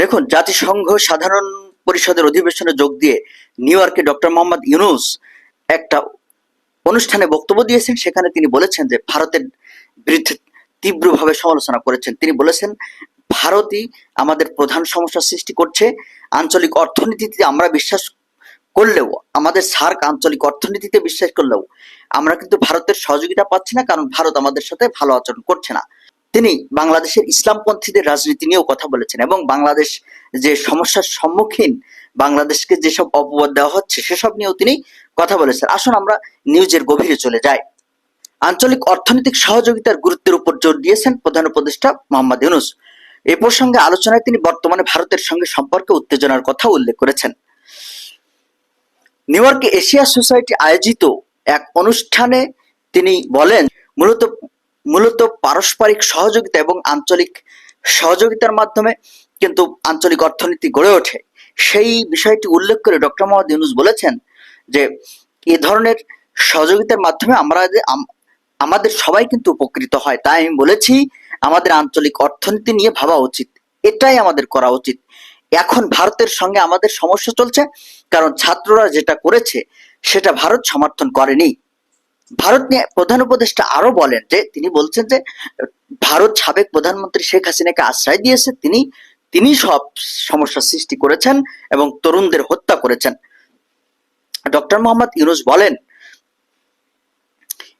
দেখুন, জাতিসংঘ সাধারণ পরিষদের অধিবেশনে যোগ দিয়ে নিউ ইয়র্কে ডক্টর মোহাম্মদ ইউনুস একটা অনুষ্ঠানে বক্তব্য দিয়েছেন। সেখানে তিনি বলেছেন যে, ভারতের বিরুদ্ধে তীব্রভাবে সমালোচনা করেছেন। তিনি বলেছেন, ভারতই আমাদের প্রধান সমস্যা সৃষ্টি করছে। আঞ্চলিক অর্থনীতিতে আমরা বিশ্বাস করলেও, আমাদের সার্ক আঞ্চলিক অর্থনীতিতে বিশ্বাস করলেও, আমরা কিন্তু ভারতের সহযোগিতা পাচ্ছি না, কারণ ভারত আমাদের সাথে ভালো আচরণ করছে না। তিনি বাংলাদেশের ইসলামপন্থীদের রাজনীতি নিয়েও কথা বলেছেন এবং বাংলাদেশ যে সমস্যার সম্মুখীন বাংলাদেশকে যেসব অপবাদ দেওয়া হচ্ছে, সেসব নিয়েও তিনি কথা বলেছেন। আসুন আমরা নিউজের গভীরে চলে যাই। আঞ্চলিক অর্থনৈতিক সহযোগিতার গুরুত্বের উপর জোর দিয়েছেন প্রধান উপদেষ্টা মোহাম্মদ ইউনুস। এ প্রসঙ্গে আলোচনায় তিনি বর্তমানে ভারতের সঙ্গে সম্পর্কে উত্তেজনার কথা উল্লেখ করেছেন। নিউ ইয়র্কে এশিয়া সোসাইটি আয়োজিত এক অনুষ্ঠানে তিনি বলেন, মূলত মূলত পারস্পরিক সহযোগিতা এবং আঞ্চলিক সহযোগিতার মাধ্যমে কিন্তু আঞ্চলিক অর্থনীতি গড়ে ওঠে। সেই বিষয়টি উল্লেখ করে ডক্টর মোহাম্মদ ইউনুস বলেছেন যে, এ ধরনের সহযোগিতার মাধ্যমে আমরা আমাদের সবাই কিন্তু উপকৃত হয়। তাই আমি বলেছি, আমাদের আঞ্চলিক অর্থনীতি নিয়ে ভাবা উচিত। এটাই আমাদের করা উচিত। এখন ভারতের সঙ্গে আমাদের সমস্যা চলছে, কারণ ছাত্ররা যেটা করেছে, সেটা ভারত সমর্থন করেনি। ভারত নিয়ে প্রধান উপদেষ্টা আরও বলেন যে, তিনি বলছেন যে, ভারত সাবেক প্রধানমন্ত্রী শেখ হাসিনাকে আশ্রয় দিয়েছে, তিনি তিনি সব সমস্যা সৃষ্টি করেছেন এবং তরুণদের হত্যা করেছেন। ডক্টর মোহাম্মদ ইউনুস বলেন,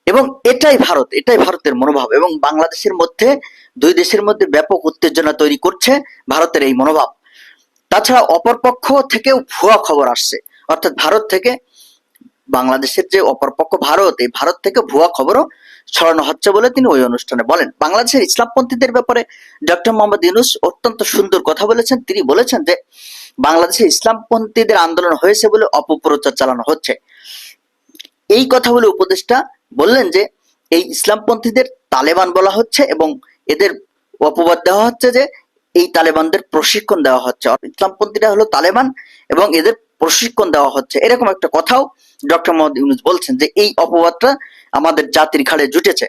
এবং এটাই ভারত, এটাই ভারতের মনোভাব এবং বাংলাদেশের মধ্যে, দুই দেশের মধ্যে ব্যাপক উত্তেজনা তৈরি করছে ভারতের এই মনোভাব। তাছাড়া অপরপক্ষ থেকেও ভুয়া খবর আসছে। অর্থাৎ ভারত থেকে বাংলাদেশের যে অপরপক্ষ ভারত, এই ভারত থেকে ভুয়া খবরও ছড়ানো হচ্ছে বলে তিনি ওই অনুষ্ঠানে বলেন। বাংলাদেশের ইসলামপন্থীদের ব্যাপারে ডক্টর মোহাম্মদ ইউনুস অত্যন্ত সুন্দর কথা বলেছেন। তিনি বলেছেন যে, বাংলাদেশে ইসলামপন্থীদের আন্দোলন হয়েছে বলে অপপ্রচার চালানো হচ্ছে। এই কথা বলে উপদেষ্টা বললেন যে, এই ইসলামপন্থীদের তালেবান বলা হচ্ছে এবং এদের অপবাদ দেওয়া হচ্ছে যে, এই তালেবানদের প্রশিক্ষণ দেওয়া হচ্ছে। ইসলামপন্থীরা হলো তালেবান এবং এদের প্রশিক্ষণ দেওয়া হচ্ছে। এরকম একটা কথাও ডক্টর মোহাম্মদ ইউনুস বলছেন যে এই অপবাদটা আমাদের জাতির ঘাড়ে জুটেছে।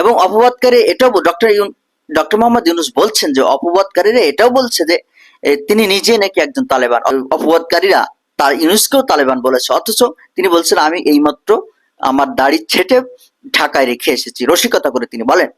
এবং অপবাদকারী এটাও ডক্টর ডক্টর মোহাম্মদ ইউনুস বলছেন যে অপবাদকারীরা এটাও বলছে যে তিনি নিজে নাকি একজন তালেবান। অপবাদকারীরা তার ইউনুসকেও তালেবান বলেছে, অথচ তিনি বলছেন, আমি এইমাত্র আমার দাড়ি ছেটে ঢাকায় রেখে এসেছি। রসিকতা করে তিনি বলেন।